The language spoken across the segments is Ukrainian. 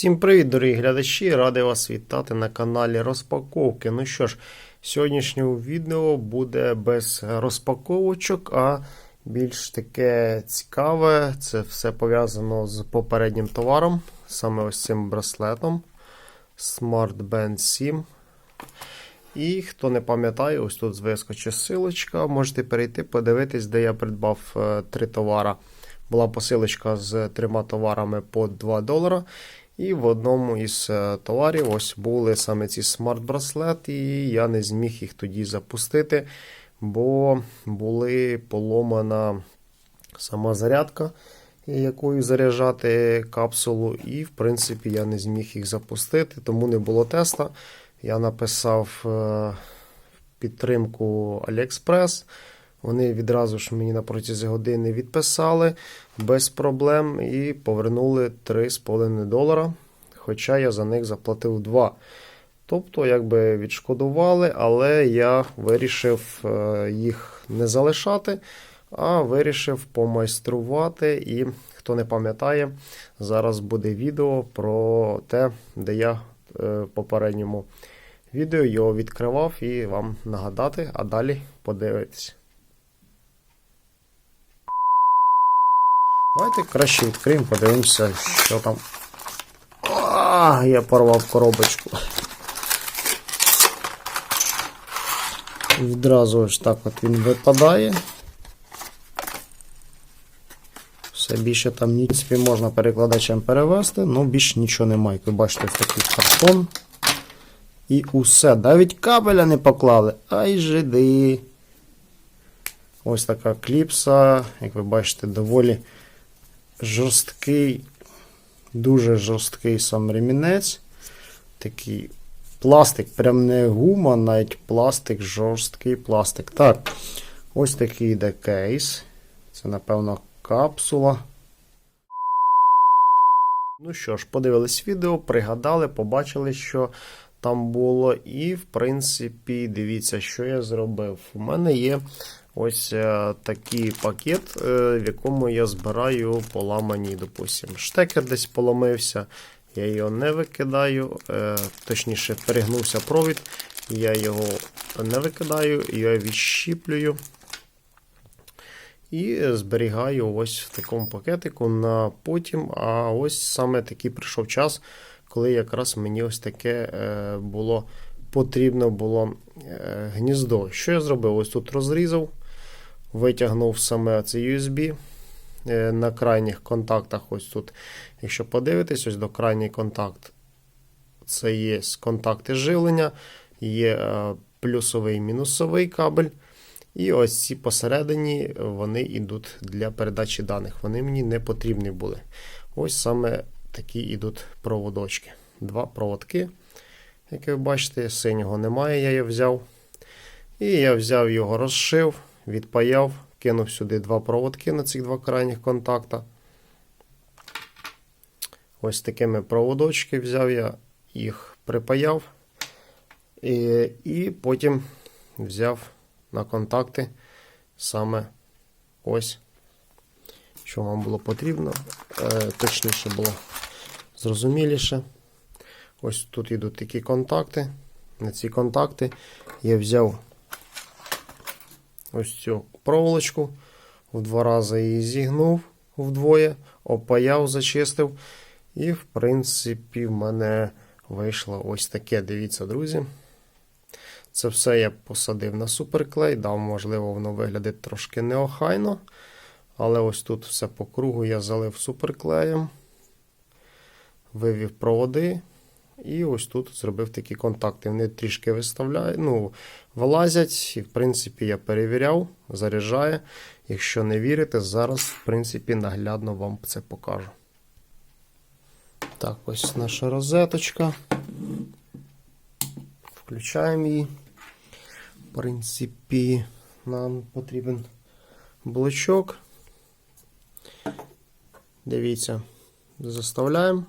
Всім привіт, дорогі глядачі! Радий вас вітати на каналі Розпаковки. Ну що ж, сьогоднішнє відео буде без розпаковочок, а більш таке цікаве. Це все пов'язано з попереднім товаром, саме ось цим браслетом Smart Band 7. І хто не пам'ятає, ось тут вискочить силочка. Можете перейти, подивитись, де я придбав е, три товара. Була посилочка з трьома товарами по 2 долара. І в одному із е, товарів ось були саме ці смарт-браслети, і я не зміг їх тоді запустити, бо були поломана сама зарядка, якою заряджати капсулу, і, в принципі, я не зміг їх запустити, тому не було теста. Я написав е, підтримку AliExpress. Вони відразу ж мені на протязі години відписали без проблем і повернули 3,5 долара. Хоча я за них заплатив 2. Тобто, якби відшкодували, але я вирішив е, їх не залишати, а вирішив помайструвати. І хто не пам'ятає, зараз буде відео про те, де я е, в попередньому відео його відкривав і вам нагадати, а далі подивитись. Давайте краще відкриємо, подивимося, що там. А, я порвав коробочку. Відразу ось так от він випадає. Все більше там принципі, можна перекладачем перевести, але більше нічого немає. Як ви бачите, в такий картон. І усе. Навіть кабеля не поклали. Ай жиди. Ось така кліпса, як ви бачите, доволі жорсткий, дуже жорсткий сам ремінець. Такий пластик, прям не гума, навіть пластик, жорсткий пластик. Так, ось такий йде кейс. Це, напевно, капсула. Ну що ж, подивились відео, пригадали, побачили, що там було. І, в принципі, дивіться, що я зробив. У мене є ось е, такий пакет, е, в якому я збираю поламані, допустим, штекер десь поломився. Я його не викидаю, е, точніше, перегнувся провід, я його не викидаю, я відщіплюю. І зберігаю ось в такому пакетику на потім. А ось саме такий прийшов час, коли якраз мені ось таке було потрібно було гніздо. Що я зробив? Ось тут розрізав, витягнув саме це USB. Е, на крайніх контактах, ось тут, якщо подивитись, ось до крайній контакт, це є контакти живлення, є е, плюсовий і мінусовий кабель. І ось ці посередині вони йдуть для передачі даних. Вони мені не потрібні були. Ось саме такі йдуть проводочки. Два проводки. Як ви бачите, синього немає, я його взяв. І я взяв його, розшив, відпаяв, кинув сюди два проводки на цих два крайніх контакта. Ось такими проводочки взяв я, їх припаяв. І, і потім взяв на контакти саме ось, що вам було потрібно. Е, точніше було зрозуміліше. Ось тут йдуть такі контакти. На ці контакти я взяв ось цю проволочку, в два рази її зігнув вдвоє, опаяв, зачистив. І, в принципі, в мене вийшло ось таке. Дивіться, друзі. Це все я посадив на суперклей. Дав, можливо, воно виглядить трошки неохайно. Але ось тут все по кругу я залив суперклеєм, вивів проводи. І ось тут зробив такі контакти. Вони трішки виставляють, ну, вилазять. І, в принципі, я перевіряв, заряджає. Якщо не вірите, зараз, в принципі, наглядно вам це покажу. Так, ось наша розеточка. Включаємо її. В принципі, нам потрібен блочок. Дивіться, заставляємо.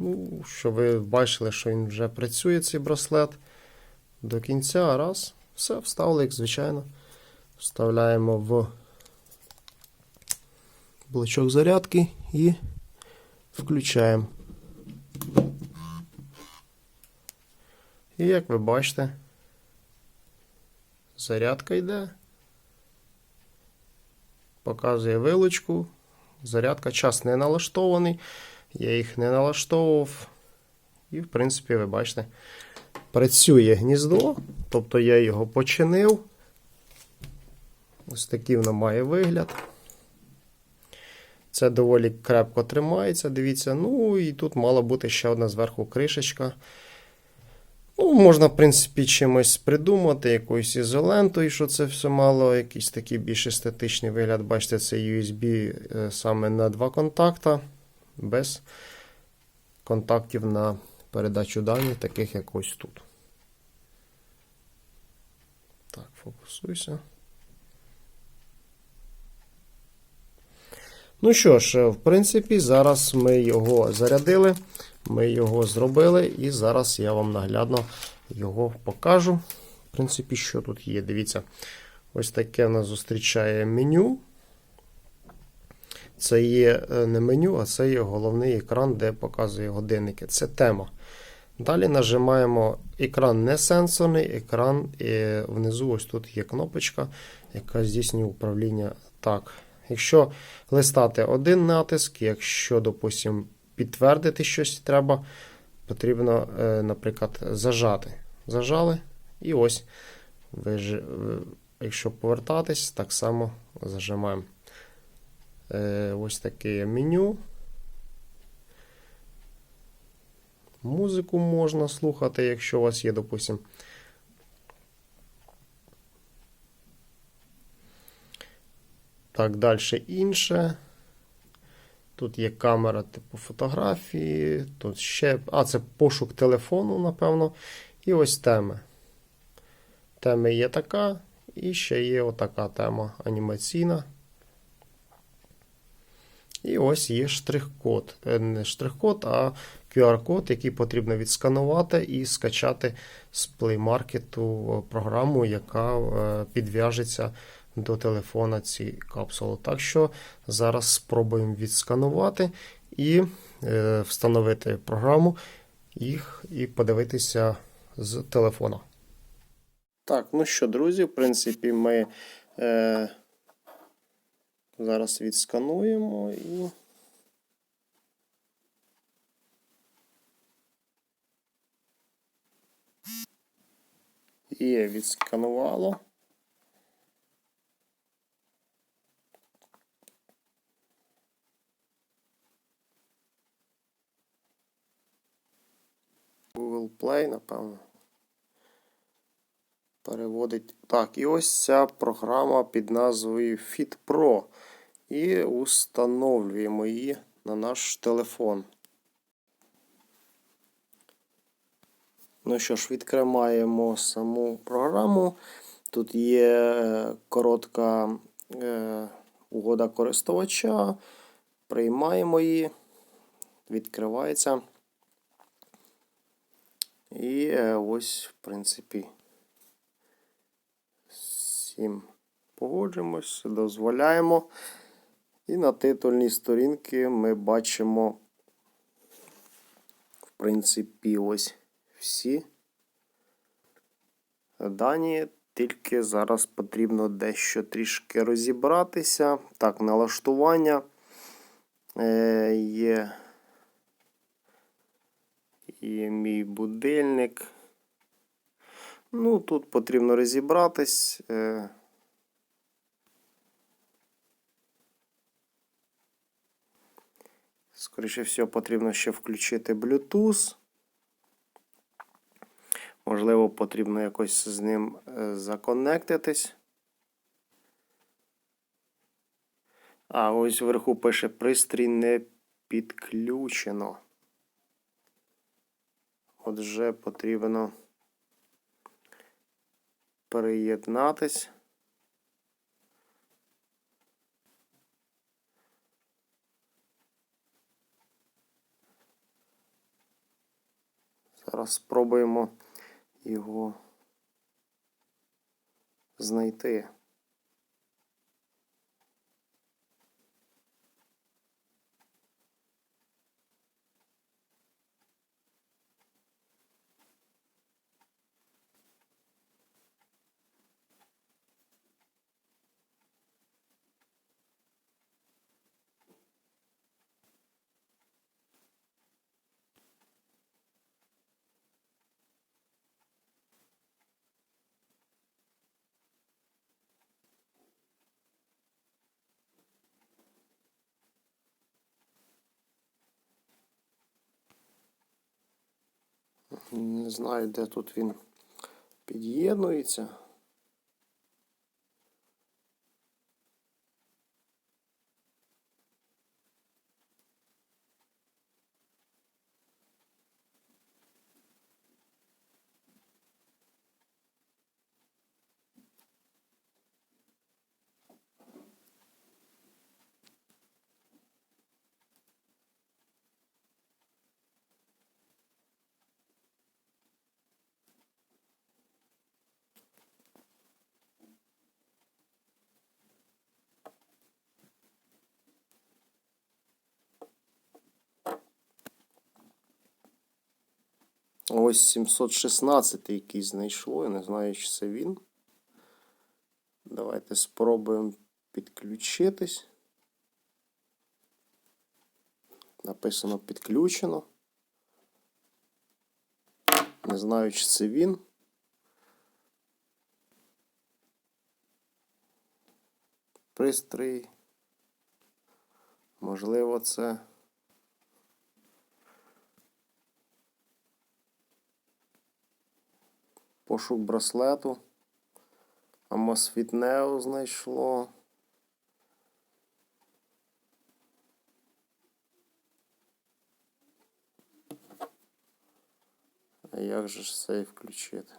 Ну, щоб ви бачили, що він вже працює, цей браслет. До кінця. Раз. Все, вставили, як звичайно. Вставляємо в блочок зарядки і Включаємо. І як ви бачите, зарядка йде. Показує вилочку. Зарядка час не налаштований. Я їх не налаштовував. І, в принципі, ви бачите, працює гніздо. Тобто я його починив. Ось такий воно має вигляд. Це доволі крепко тримається, дивіться. Ну і тут мала бути ще одна зверху кришечка. Ну, можна, в принципі, чимось придумати, якоюсь ізолентою, що це все мало, якийсь такий більш естетичний вигляд. Бачите, це USB е, саме на два контакта, без контактів на передачу даних, таких як ось тут. Так, фокусуйся. Ну що ж, в принципі, зараз ми його зарядили, ми його зробили, і зараз я вам наглядно його покажу. В принципі, що тут є. Дивіться, ось таке в нас зустрічає меню. Це є е, не меню, а це є головний екран, де показує годинники. Це тема. Далі нажимаємо екран не сенсорний, екран і внизу ось тут є кнопочка, яка здійснює управління так. Якщо листати один натиск, якщо, допустимо, підтвердити щось треба, потрібно, е, наприклад, зажати. Зажали, і ось, ж, якщо повертатись, так само зажимаємо. Е, ось таке меню. Музику можна слухати, якщо у вас є, допустимо. Так, далі інше. Тут є камера типу фотографії. Тут ще. А, це пошук телефону, напевно. І ось теми. Теми є така, і ще є отака тема анімаційна. І ось є штрих-код. Е, Не штрих-код, а QR-код, який потрібно відсканувати і скачати з Play Market програму, яка е, підв'яжеться до телефона ці капсули. Так що зараз спробуємо відсканувати і е, встановити програму їх і подивитися з телефона. Так, ну що, друзі, в принципі, ми е, зараз відскануємо і. Є, відсканувало. Google Play, напевно. Переводить. Так, і ось ця програма під назвою Fit Pro. І установлюємо її на наш телефон. Ну що ж, відкриваємо саму програму. Тут є е, коротка е, угода користувача. Приймаємо її, відкривається. І е, ось, в принципі, всім погоджуємось, дозволяємо. І на титульній сторінці ми бачимо, в принципі, ось всі дані. Тільки зараз потрібно дещо трішки розібратися. Так, налаштування е, є і мій будильник. Ну, тут потрібно розібратись. Е, Скоріше всього, потрібно ще включити Bluetooth. Можливо, потрібно якось з ним е, законектитись. А ось вверху пише пристрій не підключено. Отже, потрібно приєднатись. Зараз спробуємо його знайти. Не знаю, де тут він під'єднується. Ось 716 який знайшло. Я не знаю, чи це він. Давайте спробуємо підключитись. Написано підключено. Не знаю, чи це він. Пристрій. Можливо, це. Пошук браслету. Амосфіт Нео знайшло. А як же ж сейф включити?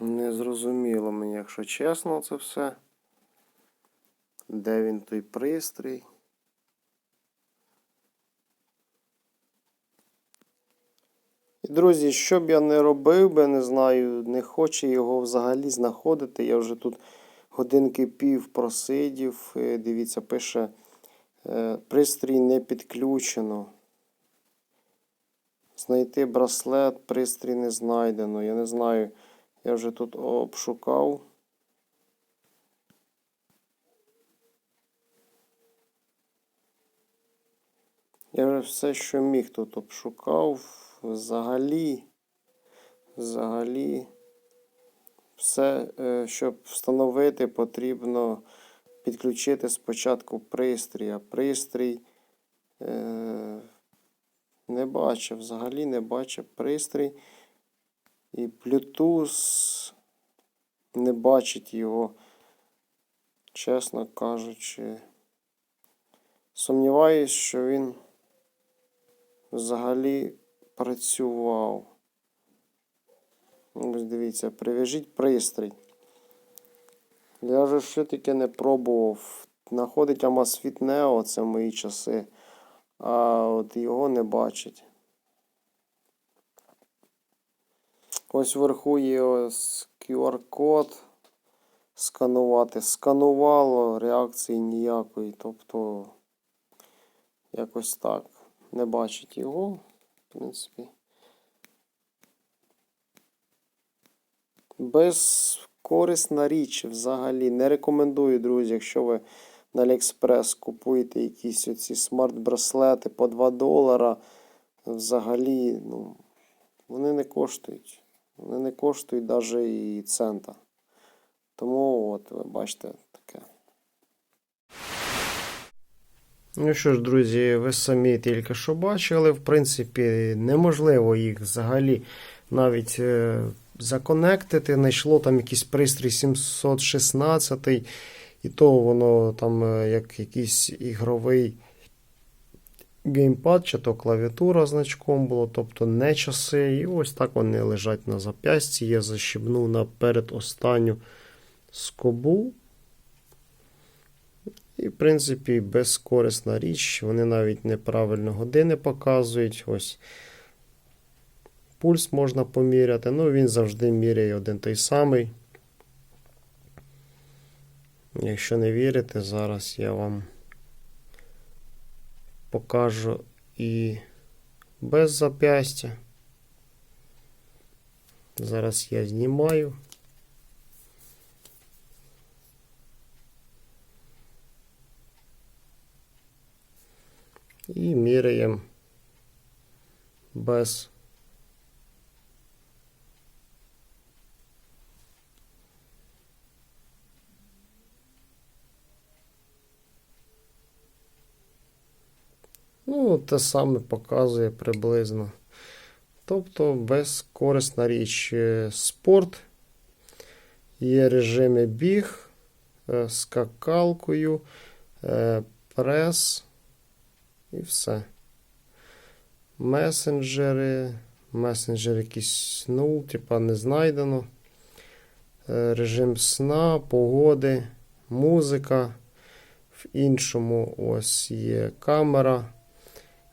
Не зрозуміло мені, якщо чесно, це все. Де він той пристрій? І, друзі, що б я не робив би, не знаю, не хоче його взагалі знаходити. Я вже тут годинки пів просидів. Е, Дивіться, пише е, пристрій не підключено. Знайти браслет, пристрій не знайдено. Я не знаю. Я вже тут обшукав. Я вже все, що міг тут обшукав. Взагалі, взагалі, все, е, щоб встановити, потрібно підключити спочатку пристрій, а пристрій е, не бачив, взагалі не бачив пристрій. І Bluetooth не бачить його, чесно кажучи. Сумніваюсь, що він взагалі працював. Ось дивіться, прив'яжіть пристрій. Я вже ще таке не пробував. Находить Amazfit Neo, це мої часи, а от його не бачить. Ось вверху є ось QR-код. Сканувати. Сканувало, реакції ніякої. Тобто, якось так. Не бачить його, в принципі. Безкорисна річ взагалі. Не рекомендую, друзі, якщо ви на AliExpress купуєте якісь оці смарт-браслети по 2 долара. Взагалі, ну, вони не коштують. Вони не коштують навіть і цента. Тому от, ви бачите таке. Ну що ж, друзі, ви самі тільки що бачили, в принципі, неможливо їх взагалі навіть е, законектити. Знайшло там якийсь пристрій 716, і то воно там е, як якийсь ігровий геймпад чи то клавіатура значком було, тобто не часи. І ось так вони лежать на зап'ясті. Я защібнув на передостанню скобу. І, в принципі, безкорисна річ. Вони навіть неправильно години показують. Ось пульс можна поміряти. Ну, він завжди міряє один той самий. Якщо не вірите, зараз я вам покажу і без запястя. Зараз я знімаю. І міряємо без Ну, те саме показує приблизно. Тобто безкорисна річ. Е, Спорт. Є режими біг, е, скакалкою, е, прес і все. Месенджери. Месенджер якийсь, ну, типа не знайдено. Режим сна, погоди, музика. В іншому ось є камера.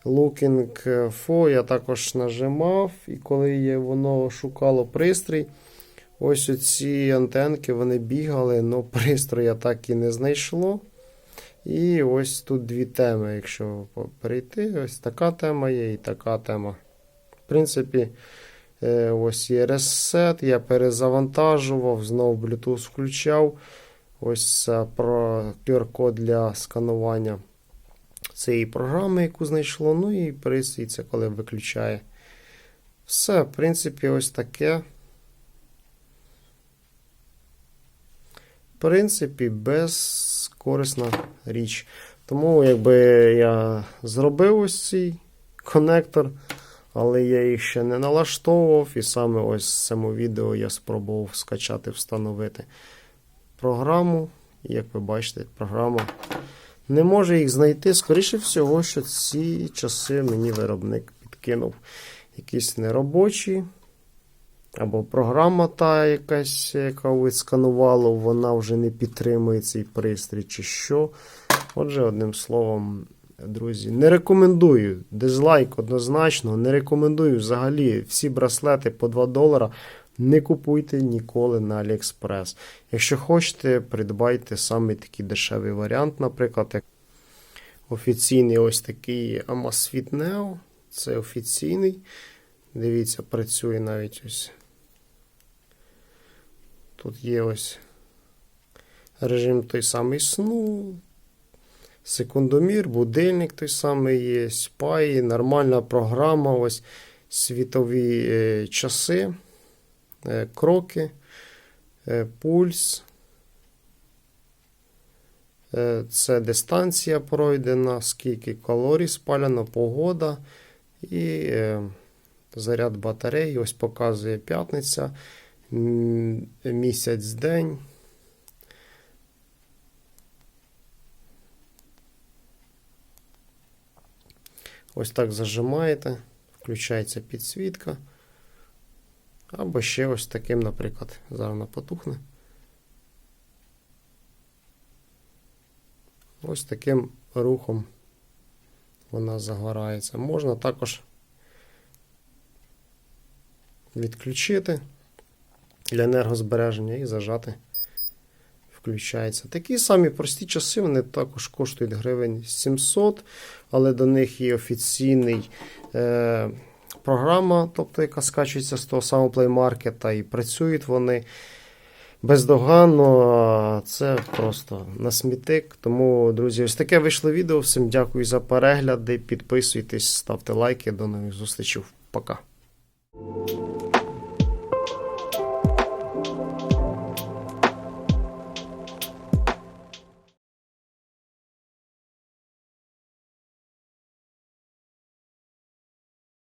Looking for я також нажимав, і коли воно шукало пристрій, ось оці антенки вони бігали, але пристроя так і не знайшло. І ось тут дві теми. Якщо перейти, ось така тема є і така тема. В принципі, е, ось є ресет, я перезавантажував, знову Bluetooth включав. Ось QR-код для сканування цієї програми, яку знайшло. Ну і пристрій це коли виключає. Все, в принципі, ось таке. В принципі, безкорисна річ. Тому, якби я зробив ось цей конектор, але я їх ще не налаштовував. І саме ось цьому відео я спробував скачати, встановити програму. І як ви бачите, програма не може їх знайти. Скоріше всього, що ці часи мені виробник підкинув якісь неробочі. Або програма та якась, яка відсканувала, вона вже не підтримує цей пристрій, чи що. Отже, одним словом, друзі, не рекомендую. Дизлайк однозначно, не рекомендую взагалі всі браслети по 2 долара. Не купуйте ніколи на AliExpress. Якщо хочете, придбайте саме такий дешевий варіант, наприклад, як офіційний ось такий Amazfit Neo. Це офіційний. Дивіться, працює навіть ось. Тут є ось режим той самий сну, секундомір, будильник той самий є, спай, нормальна програма, ось світові е, часи, кроки, е, пульс. Е, Це дистанція пройдена, скільки калорій спалено, погода і е, заряд батареї. Ось показує п'ятниця, місяць день. Ось так зажимаєте, включається підсвітка. Або ще ось таким, наприклад, зараз вона потухне. Ось таким рухом вона загорається. Можна також відключити для енергозбереження і зажати. Включається. Такі самі прості часи, вони також коштують гривень 700, але до них є офіційний е, програма, тобто яка скачується з того самого Play Market, і працюють вони бездоганно. Це просто на смітик. Тому, друзі, ось таке вийшло відео. Всім дякую за перегляди. Підписуйтесь, ставте лайки. До нових зустрічей. Пока.